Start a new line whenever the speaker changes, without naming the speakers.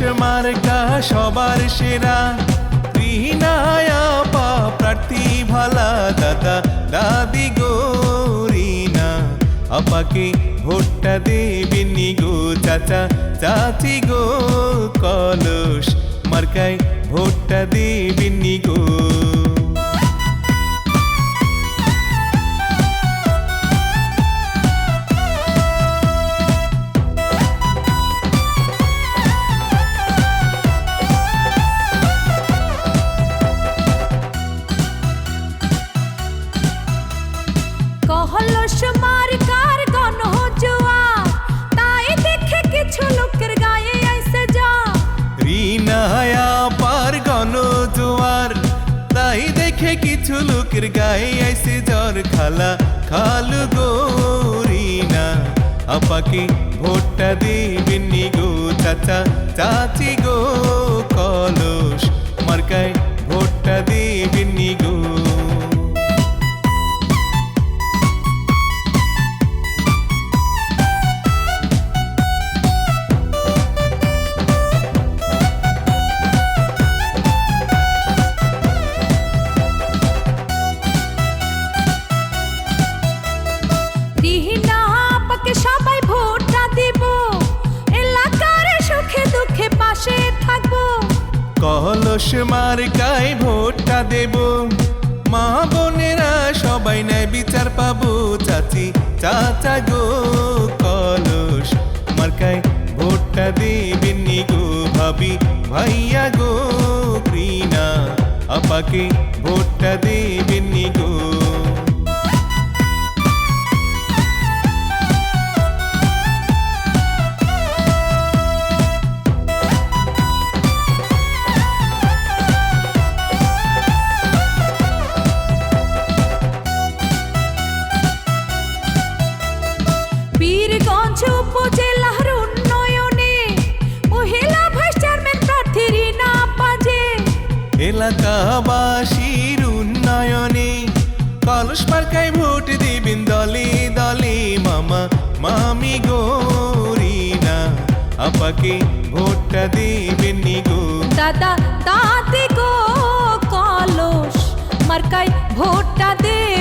মার্কা, সবার সেরা। রিনায়া পা, প্রার্থী ভালা দাদা, দাদি গো রিনা। আপাকে ভোটটা দেবেনি গো চাচা, চাচি গো কলস। মার্কায় ভোটটা দেবেনি গো
কিছু লোকের গায়ে আইসে
জ্বর খালা, খালু গৌরি না আপাকে ভোটটা দেবেননি গো চাচা, চাচি কলস মার্কায় ভোটটা
দেব।
মা বোনেরা সবাই নেয় বিচার পাবো, চাচি, চাচা গো, কলস মার্কায় ভোটটা দেবেননি গো ভাবি, ভাইয়া গো রিনা আপাকে ভোটটা দেবেননি গো। এলাকাবাসীর উন্নয়নে কলস পার্কায় ভোট দিবেন দলে দলে। মামা, মামি গরিনা আপাকে ভোটটা দিবেন নি গো।
দাদা তাতে গো কলস মার্কাই ভোটটা দেবেন